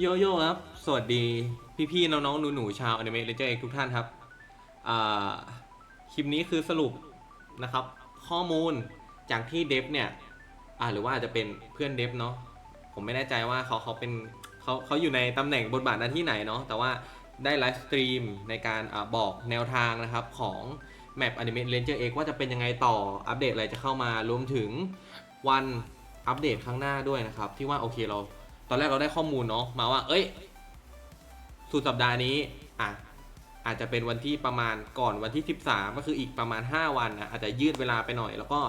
โยโย่ครับ สวัสดีพี่ๆน้องๆหนูๆชาวอนิเมะเลเจอร์เอกทุกท่านครับอ่าคลิปนี้คือสรุปนะครับ ข้อมูลจากที่เดฟเนี่ยอ่าหรือว่าอาจจะเป็นเพื่อนเดฟเนาะผมไม่แน่ใจว่าเขาเขาเป็นเขาเขาอยู่ในตำแหน่งบทบาทหน้าที่ไหนเนาะแต่ว่าได้ไลฟ์สตรีมในการอบอกแนวทางนะครับของแมปอนิเมะเลนเจอร์เอกว่าจะเป็นยังไงต่ออัปเดตอะไรจะเข้ามารวมถึงวันอัปเดตข้างหน้าด้วยนะครับ ที่ว่าโอเคเรา อนแรกเราได้ข้อมูลเนาะมาว่า เอ้ยสุดสัปดาห์นี้อะอาจจะเป็นวันที่ประมาณก่อนวันที่ 13 ก็คืออีกประมาณ 5 วันนะอาจจะยืดเวลาไปหน่อย แล้วก็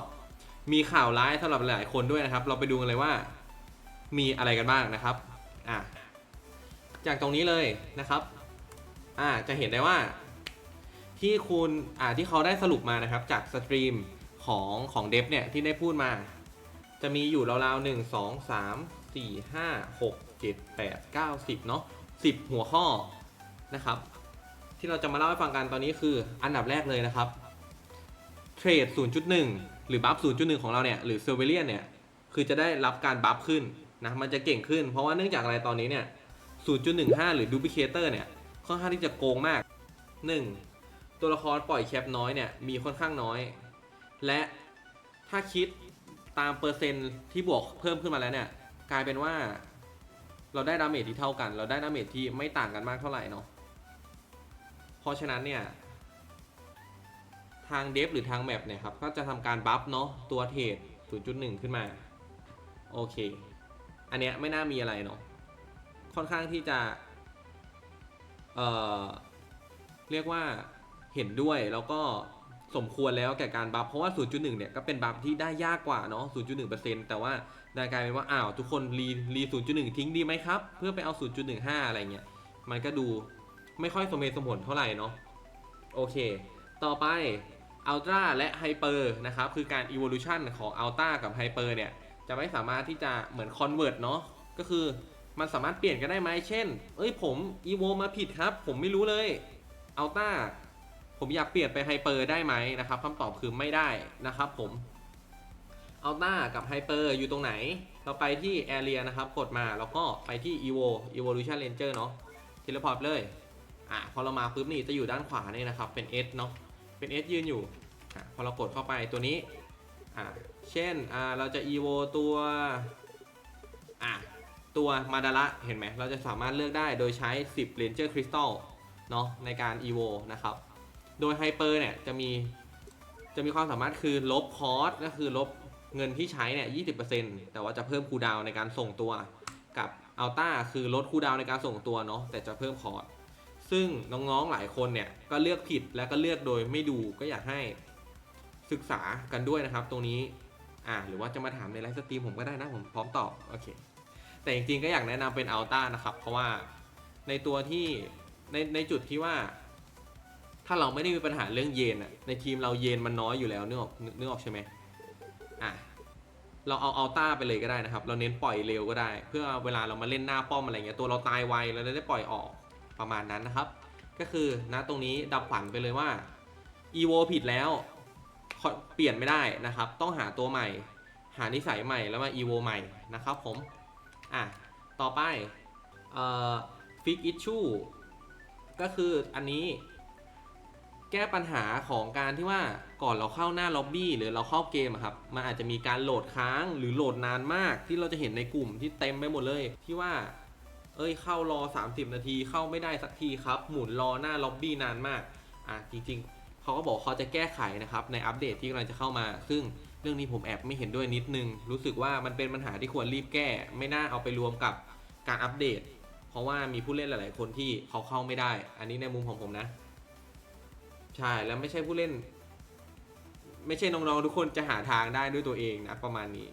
มีข่าวร้ายสำหรับหลายคนด้วยนะครับ เราไปดูกันเลยว่ามีอะไรกันบ้างนะครับอะจากตรงนี้เลยนะครับอ่าจะเห็นได้ว่าที่คุณอ่าที่เขาได้สรุปมานะครับ จากสตรีมของของเดฟเนี่ยที่ได้พูดมา จะมีอยู่ราวๆหนึ่งสองสาม สี่ห้าหกเจ็ดแปดเก้าสิบเนาะสิบหัวข้อนะครับ ที่เราจะมาเล่าให้ฟังกันตอนนี้คืออันดับแรกเลยนะครับเทรด0.1 หรือบัฟ0.1 ของเราเนี่ย หรือเซอร์เวเลียนเนี่ย คือจะได้รับการบัฟขึ้นนะ มันจะเก่งขึ้น เพราะว่าเนื่องจากอะไรตอนนี้เนี่ย 0.15 หรือดูพิเคเตอร์เนี่ย ค่อนข้างที่จะโกงมาก 1. ตัวละครปล่อยแคปน้อยเนี่ย มีค่อนข้างน้อย และถ้าคิดตามเปอร์เซ็นต์ที่บวกเพิ่มขึ้นมาแล้วเนี่ย กลายเป็นว่า เราได้ดาเมจที่เท่ากัน เราได้ดาเมจที่ไม่ต่างกันมากเท่าไหร่เนาะเพราะฉะนั้นเนี่ย ทางเดฟหรือทางแมปเนี่ยครับก็จะทำการบัฟเนาะตัวเทรด0.1 ขึ้นมา โอเค อันเนี้ยไม่น่ามีอะไรเนาะค่อนข้างที่จะ เอ่อ เรียกว่าเห็นด้วยแล้วก็สมควรแล้วแก่การบัฟเพราะว่า 0.1 เนี่ยก็เป็นบัฟที่ได้ยากกว่าเนาะ 0.1%แต่ว่า ได้กลายเป็นว่าอ้าวทุกคนรีรี0.1ทิ้งดีไหมครับ เพื่อไปเอา0.15อะไรเงี้ยมันก็ดูไม่ค่อยสมเหตุสมผลเท่าไหร่เนาะโอเค ต่อไป Ultra และ Hyper นะครับ คือการ Evolution ของ Ultra กับ Hyper เนี่ย จะไม่สามารถที่จะเหมือน Convert เนาะก็คือมันสามารถเปลี่ยนกันได้ไหมเช่น เอ้ยผม Evo มาผิดครับ ผมไม่รู้เลย Ultra ผมอยากเปลี่ยนไป Hyper ได้ไหมนะครับคำตอบคือไม่ได้นะครับผม Ultra กับ Hyper อยู่ตรงไหน เราไปที่ Area นะครับ กดมาแล้วก็ไปที่ Evo Evolution Ranger เนาะเทเลพอร์ตเลยอะพอเรามาปุ๊บนี่จะอยู่ด้านขวานี่นะครับ เป็น S เนาะเป็น S ยืนอยู่อะพอเรากดเข้าไปตัวนี้อะเช่นอ่าเราจะ Evo ตัวอะตัวมาดาระเห็นไหมเราจะสามารถเลือกได้โดยใช้ 10 Ranger Crystal เนาะในการ Evo นะครับ โดย Hyper เนี่ยจะมีจะมีความสามารถคือลบคอสก็คือลบ เงินที่ใช้เนี่ย20%แต่ว่าจะเพิ่มคูดาวในการส่งตัว กับอัลต้าคือลดคูดาวในการส่งตัวเนาะแต่จะเพิ่มคอร์สซึ่งน้องๆหลายคนเนี่ยก็เลือกผิดและก็เลือกโดยไม่ดูก็อยากให้ศึกษากันด้วยนะครับ ตรงนี้อ่าหรือว่าจะมาถามในไลฟ์สตรีมผมก็ได้นะผมพร้อมตอบโอเคแต่จริงๆก็อยากแนะนำเป็นอัลต้านะครับเพราะว่าในตัวที่ในในจุดที่ว่า ถ้าเราไม่ได้มีปัญหาเรื่องเยนอะในทีมเราเยนมันน้อยอยู่แล้วนึกออกนึกออกใช่ไหม อะเราเอาอัลต้าไปเลยก็ได้นะครับ เราเน้นปล่อยเร็วก็ได้ เพื่อเวลาเรามาเล่นหน้าป้อมอะไรเงี้ยตัวเราตายไวเราได้ปล่อยออกประมาณนั้นนะครับ ก็คือณตรงนี้ดับฝันไปเลยว่า EVO ผิดแล้วเปลี่ยนไม่ได้นะครับ ต้องหาตัวใหม่ หานิสัยใหม่แล้วมา EVO ใหม่นะครับผมอะต่อไปเอ่อ Fix Issue ก็คืออันนี้ แก้ปัญหาของการที่ว่าก่อนเราเข้าหน้าล็อบบี้หรือเราเข้าเกมอะครับมันอาจจะมีการโหลดค้างหรือโหลดนานมากที่เราจะเห็นในกลุ่มที่เต็มไปหมดเลย ที่ว่า เอ้ยเข้ารอ 30 นาทีเข้าไม่ได้สักทีครับ หมุนรอหน้าล็อบบี้นานมากอะจริงๆเขาก็บอกเขาจะแก้ไขนะครับในอัปเดตที่กำลังจะเข้ามา ซึ่งเรื่องนี้ผมแอบไม่เห็นด้วยนิดนึง รู้สึกว่ามันเป็นปัญหาที่ควรรีบแก้ ไม่น่าเอาไปรวมกับการอัปเดต เพราะว่ามีผู้เล่นหลาย ๆ คนที่เขาเข้าไม่ได้ อันนี้ในมุมของผมนะ ใช่แล้วไม่ใช่ผู้เล่น ไม่ใช่น้องๆทุกคนจะหาทางได้ด้วยตัวเองนะประมาณนี้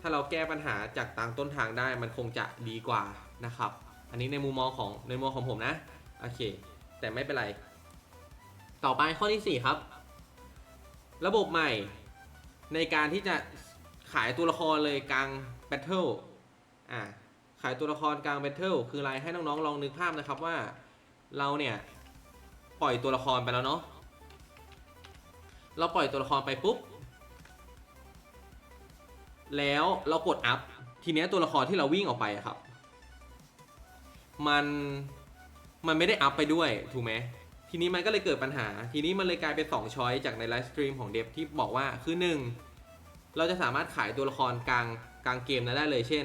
ถ้าเราแก้ปัญหาจากต่างต้นทางได้มันคงจะดีกว่านะครับ อันนี้ในมุมมองของในมุมมองของผมนะโอเค แต่ไม่เป็นไร ต่อไปข้อที่4ครับ ระบบใหม่ในการที่จะขายตัวละครเลยกลางแบทเทิลอ่าขายตัวละครกลางแบทเทิลคืออะไรให้น้องๆลองนึกภาพนะครับว่าเราเนี่ย ปล่อยตัวละครไปแล้วเนาะเราปล่อยตัวละครไปปุ๊บ แล้วเรากดอัพ ทีเนี้ยตัวละครที่เราวิ่งออกไปอะครับ มัน มันไม่ได้อัพไปด้วย ถูกไหม ทีนี้มันก็เลยเกิดปัญหา ทีนี้มันเลยกลายเป็น2ช้อยจากในไลฟ์สตรีมของเดฟที่บอกว่า คือ 1 เราจะสามารถขายตัวละครกลางกลางเกมนั้นได้เลย เช่น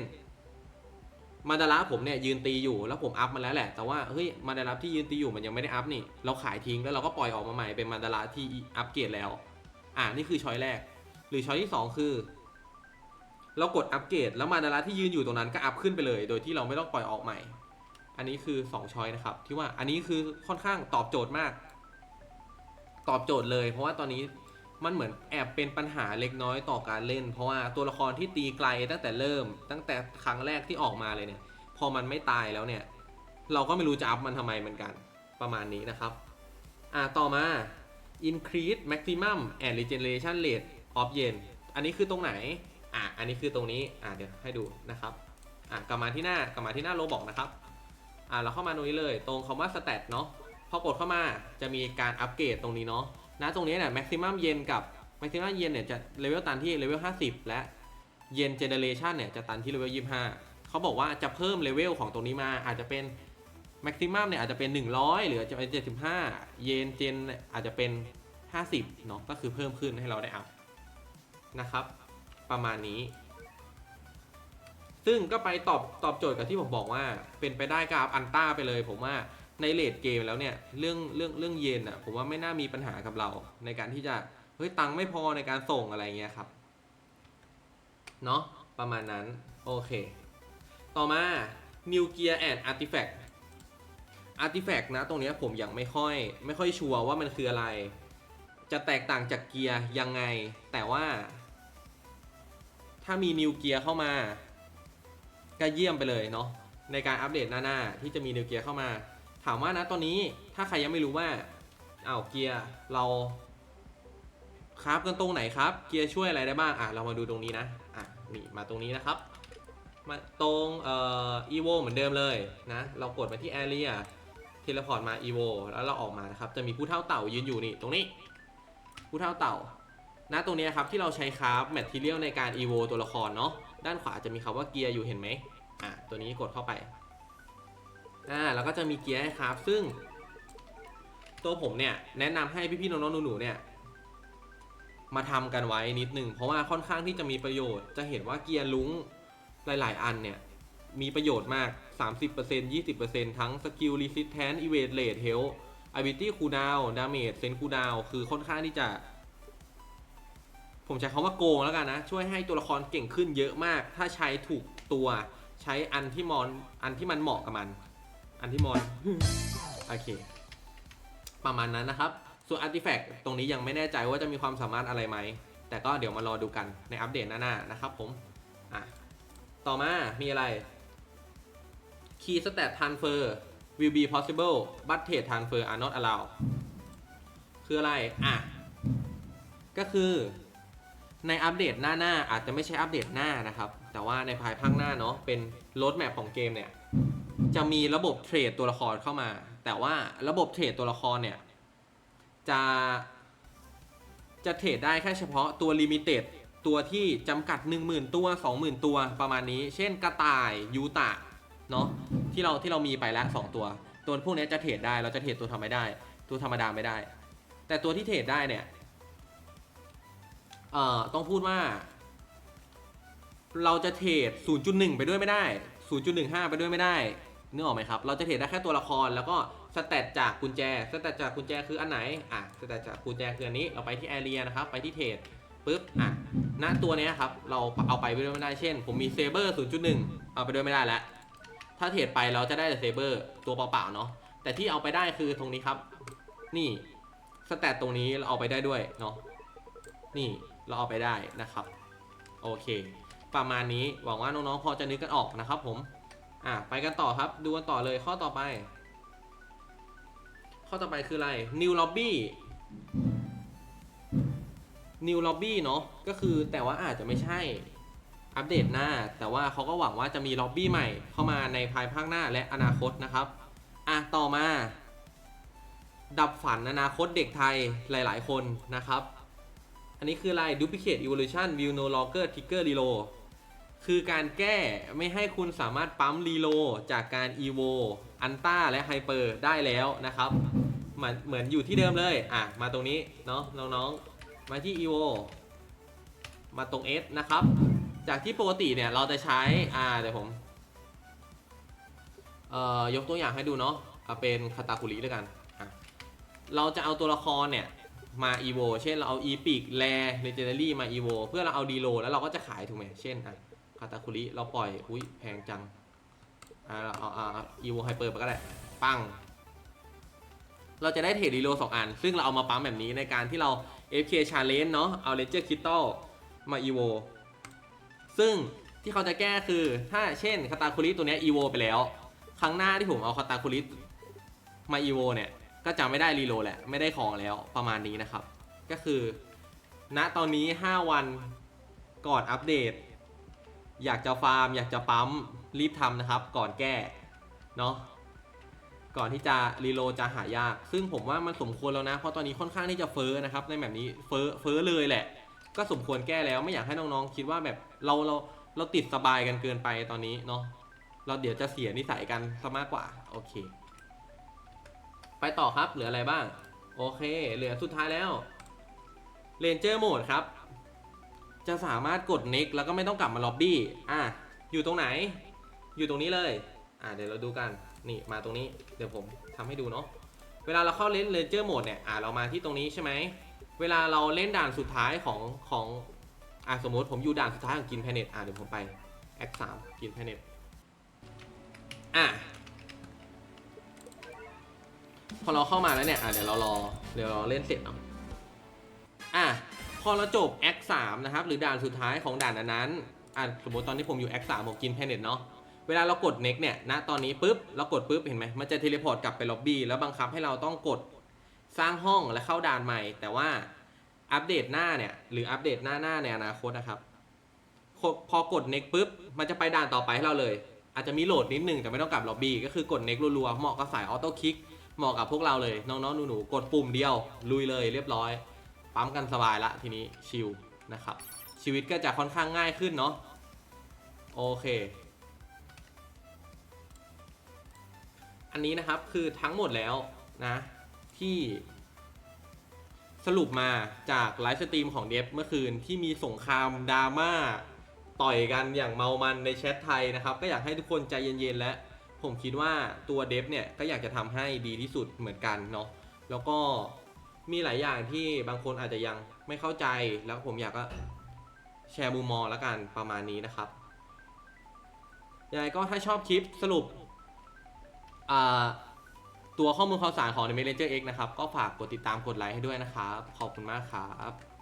มาดาระผมเนี่ยยืนตีอยู่แล้วผมอัพมาแล้วแหละ แต่ว่าเฮ้ยมาดาระที่ยืนตีอยู่มันยังไม่ได้อัพนี่ เราขายทิ้งแล้วเราก็ปล่อยออกมาใหม่เป็นมาดาระที่อัพเกรดแล้ว อ่านี่คือช้อยแรก หรือช้อยที่ 2 คือ เรากดอัปเกรดแล้วมาดาระที่ยืนอยู่ตรงนั้นก็อัพขึ้นไปเลย โดยที่เราไม่ต้องปล่อยออกใหม่ อันนี้คือ2ช้อยนะครับที่ว่าอันนี้คือค่อนข้างตอบโจทย์มาก ตอบโจทย์เลย เพราะว่าตอนนี้ มันเหมือนแอบเป็นปัญหาเล็กน้อยต่อการเล่น เพราะว่าตัวละครที่ตีไกลตั้งแต่เริ่ม ตั้งแต่ครั้งแรกที่ออกมาเลยเนี่ย พอมันไม่ตายแล้วเนี่ย เราก็ไม่รู้จะอัพมันทำไมเหมือนกันประมาณนี้นะครับ อ่าต่อมา increase maximum and regeneration rate of yen อันนี้คือตรงไหน อะ อันนี้คือตรงนี้ อะเดี๋ยวให้ดูนะครับ อะกลับมาที่หน้ากลับมาที่หน้าโลบอกนะครับ อะเราเข้ามาตรงนี้เลย ตรงคำว่า stat เนาะ พอกดเข้ามาจะมีการอัปเกรดตรงนี้เนาะ นะตรงนี้เนี่ย maximum yen กับ maximum yen เนี่ยจะเลเวลตันที่เลเวล50 และ yen generation เนี่ยจะตันที่เลเวล25เขาบอกว่าจะเพิ่มเลเวลของตรงนี้มาอาจจะเป็น maximum เนี่ยอาจจะเป็น 100 หรืออาจจะเป็น75 เยนเจนอาจจะเป็น 50เนาะก็คือเพิ่มขึ้นให้เราได้อัพนะครับ ประมาณนี้ ซึ่งก็ไปตอบตอบโจทย์กับที่ผมบอกว่าเป็นไปได้กับอันต้าไปเลยผมว่า ในเลดเกมแล้วเนี่ยเรื่องเรื่องเรื่องเยนอะผมว่าไม่น่ามีปัญหากับเรา ในการที่จะเฮ้ยตังค์ไม่พอในการส่งอะไรเงี้ยครับเนาะประมาณนั้น โอเค ต่อมา New Gear and Artifact อาร์ติแฟกต์นะ ตรงนี้ผมยังไม่ค่อย ไม่ค่อยชัวร์ว่ามันคืออะไร จะแตกต่างจากเกียร์ยังไง แต่ว่า ถ้ามีนิวเกียร์เข้ามาก็เยี่ยมไปเลยเนาะในการอัปเดตหน้า ๆ ที่จะมีนิวเกียร์เข้ามา ถามว่านะตอนนี้ถ้าใครยังไม่รู้ว่าอ้าวเกียร์เราคราฟกันตรงไหนครับ เกียร์ช่วยอะไรได้บ้างอะเรามาดูตรงนี้นะอะนี่มาตรงนี้นะครับ มาตรงเอ่อ evo เหมือนเดิมเลยนะเรากดมาที่ area เทเลพอร์ตมา evo แล้วเราออกมานะครับจะมีผู้เท่าเต่ายืนอยู่นี่ตรงนี้ ผู้เท่าเต่านะตรงนี้ครับที่เราใช้คราฟแมทเทียลในการ evo ตัวละครเนาะด้านขวาจะมีคำว่าเกียร์อยู่เห็นไหมอะตัวนี้กดเข้าไป อ่าแล้วก็จะมีเกียร์ให้คราฟซึ่ง ตัวผมเนี่ยแนะนำให้พี่ๆน้องๆหนูๆเนี่ย มาทำกันไว้นิดนึงเพราะว่าค่อนข้างที่จะมีประโยชน์ จะเห็นว่าเกียร์ลุงหลาย ๆ อันเนี่ย มีประโยชน์มาก 30% 20%ทั้งสกิล resistance evade rate health ability cooldown damage sense cooldown คือค่อนข้างที่จะ ผมใช้คำว่าโกงแล้วกันนะ ช่วยให้ตัวละครเก่งขึ้นเยอะมาก ถ้าใช้ถูกตัวใช้อันที่มอนอันที่มันเหมาะกับมัน อันที่มอน โอเค ประมาณนั้นนะครับ ส่วน artifact ตรงนี้ยังไม่แน่ใจว่าจะมีความสามารถอะไรไหม แต่ก็เดี๋ยวมารอดูกันในอัปเดตหน้าๆนะครับผมอะต่อมา มีอะไร Key Stat Transfer will be possible but trade transfer are not allowed คืออะไร อะ ก็คือในอัปเดตหน้าหน้าอาจจะไม่ใช่อัปเดตหน้านะครับ แต่ว่าในภายภาคหน้าเนาะเป็นรถแมพของเกมเนี่ย จะมีระบบเทรดตัวละครเข้ามา แต่ว่าระบบเทรดตัวละครเนี่ยจะจะเทรดได้แค่เฉพาะตัวลิมิเต็ดตัวที่จำกัด 10,000 ตัว 20,000 ตัวประมาณนี้ เช่นกระต่ายยูตะเนาะที่เราที่เรามีไปแล้ว2ตัว ตัวพวกนี้จะเทรดได้เราจะเทรดตัวทำไม่ได้ ตัวธรรมดาไม่ได้ แต่ตัวที่เทรดได้เนี่ยเอ่อต้องพูดว่า เราจะเทรด0.1 ไปด้วยไม่ได้ 0.15 ไปด้วยไม่ได้ นึกออกไหมครับ เราจะเทรดได้แค่ตัวละคร แล้วก็สแตทจากกุญแจ สแตทจากกุญแจคืออันไหน อะ สแตทจากกุญแจคืออันนี้ เราไปที่แอเรียนะครับ ไปที่เทรดปุ๊บ อะ ณ ตัวนี้ครับ เราเอาไปไปด้วยไม่ได้ เช่น ผมมีเซเบอร์0.1 เอาไปด้วยไม่ได้แล้ว ถ้าเทรดไปเราจะได้แต่เซเบอร์ตัวเปล่าๆเนาะ แต่ที่เอาไปได้คือตรงนี้ครับ นี่สแตทตรงนี้เราเอาไปได้ด้วยเนาะ นี่เราเอาไปได้นะครับ โอเค ประมาณนี้ หวังว่าน้องๆพอจะนึกกันออกนะครับผม อะไปกันต่อครับ ดูกันต่อเลยข้อต่อไป ข้อต่อไปคืออะไร New Lobby New Lobby เนาะก็คือแต่ว่าอาจจะไม่ใช่อัปเดตหน้า แต่ว่าเขาก็หวังว่าจะมีล็อบบี้ใหม่เข้ามาในภายภาคหน้าและอนาคตนะครับ อะ ต่อมา ดับฝันอนาคตเด็กไทยหลาย ๆ คนนะครับ อันนี้คืออะไร Duplicate Evolution will no longer trigger reload คือการแก้ไม่ให้คุณสามารถปั๊มรีโลจากการ EVO อันต้าและไฮเปอร์ได้แล้วนะครับเหมือนเหมือนอยู่ที่เดิมเลยอะมาตรงนี้เนาะน้องๆ มาที่ EVO มาตรง S นะครับ จากที่ปกติเนี่ยเราจะใช้อ่าเดี๋ยวผมเอ่อยกตัวอย่างให้ดูเนาะเอาเป็นคาตาคุริแล้วกันอะเราจะเอาตัวละครเนี่ยมา EVO เช่นเราเอา e p i c แ a เลเจนดารี่มา EVO เพื่อเราเอาดีโลแล้วเราก็จะขายถูกไหมเช่นอะ คาตาคุริเราปล่อย อุ้ยแพงจัง อ่าเราเอาเอาอา EVO ไฮเปอร์ไปก็ได้ปัง เราจะได้เทรดดีโลสองอัน ซึ่งเราเอามาปั๊มแบบนี้ในการที่เรา FK Challenge เนาะเอา Ledger Crystal มา EVO ซึ่งที่เขาจะแก้คือถ้าเช่นคาตาคุริตัวเนี้ย EVO ไปแล้ว ครั้งหน้าที่ผมเอาคาตาคุริมา EVO เนี่ยก็จะไม่ได้รีโลแหละไม่ได้ของแล้วประมาณนี้นะครับ ก็คือ ณตอนนี้ 5 วันก่อนอัปเดต อยากจะฟาร์ม อยากจะปั๊มรีบทำนะครับ ก่อนแก้เนาะก่อนที่จะรีโลจะหายาก ซึ่งผมว่ามันสมควรแล้วนะ เพราะตอนนี้ค่อนข้างที่จะเฟ้อนะครับ ในแบบนี้เฟ้อเฟ้อเลยแหละ ก็สมควรแก้แล้วไม่อยากให้น้องๆ คิดว่าแบบเราเราเราติดสบายกันเกินไปตอนนี้เนาะเราเดี๋ยวจะเสียนิสัยกันซะมากกว่าโอเค ไปต่อครับเหลืออะไรบ้าง โอเค เหลือสุดท้ายแล้วเ a นเจอร์โหมดครับ จะสามารถกด next แล้วก็ไม่ต้องกลับมาล็อบบี้อะอยู่ตรงไหน อยู่ตรงนี้เลย อะเดี๋ยวเราดูกันนี่มาตรงนี้เดี๋ยวผมทำให้ดูเนาะเวลาเราเข้าเล่นเ a นเจอร์โหมดเนี่ยอะเรามาที่ตรงนี้ใช่ไหมเวลาเราเล่นด่านสุดท้ายของของอะสมมติผมอยู่ด่านสุดท้ายของกินแพเน็ตอะเดี๋ยวผมไป X 3กินแพเน็ตอะพอเราเข้ามาแล้วเนี่ยอะเดี๋ยวเรารอเดี๋ยวเราเล่นเสร็จเนาะอะ อเราจบ X 3นะครับ หรือด่านสุดท้ายของด่านนั้นๆอะสมมติตอนที่ผมอยู่ X 3ผมกินแพเน็ตเนาะ เวลาเรากด next เนี่ย ณ ตอนนี้ปุ๊บ เรากดปุ๊บ เห็นไหม มันจะเทเลพอร์ตกลับไปล็อบบี้ แล้วบังคับให้เราต้องกดสร้างห้องและเข้าด่านใหม่ แต่ว่าอัปเดตหน้าเนี่ย หรืออัปเดตหน้าหน้าในอนาคตนะครับ พอกด next ปุ๊บ มันจะไปด่านต่อไปให้เราเลย อาจจะมีโหลดนิดนึงแต่ไม่ต้องกลับล็อบบี้ ก็คือกด next รัวๆ เหมาะกับสายออโต้คลิก เหมาะกับพวกเราเลย น้องๆ หนูๆ กดปุ่มเดียว ลุยเลยเรียบร้อย ปั๊มกันสบายละทีนี้ชิลนะครับ ชีวิตก็จะค่อนข้างง่ายขึ้นเนาะโอเค อันนี้นะครับคือทั้งหมดแล้วนะ ที่สรุปมาจากไลฟ์สตรีมของเดฟเมื่อคืนที่มีสงครามดราม่าต่อยกันอย่างเมามันในแชทไทยนะครับ ก็อยากให้ทุกคนใจเย็นๆและผมคิดว่าตัวเดฟเนี่ยก็อยากจะทำให้ดีที่สุดเหมือนกันเนาะแล้วก็ มีหลายอย่างที่บางคนอาจจะยังไม่เข้าใจแล้วผมอยากก็แชร์มุมมองแล้วกันประมาณนี้นะครับยังไงก็ถ้าชอบคลิปสรุปตัวข้อมูลข่าวสารของ The Messenger X นะครับ ก็ฝากกดติดตามกดไลค์ให้ด้วยนะครับ ขอบคุณมากครับ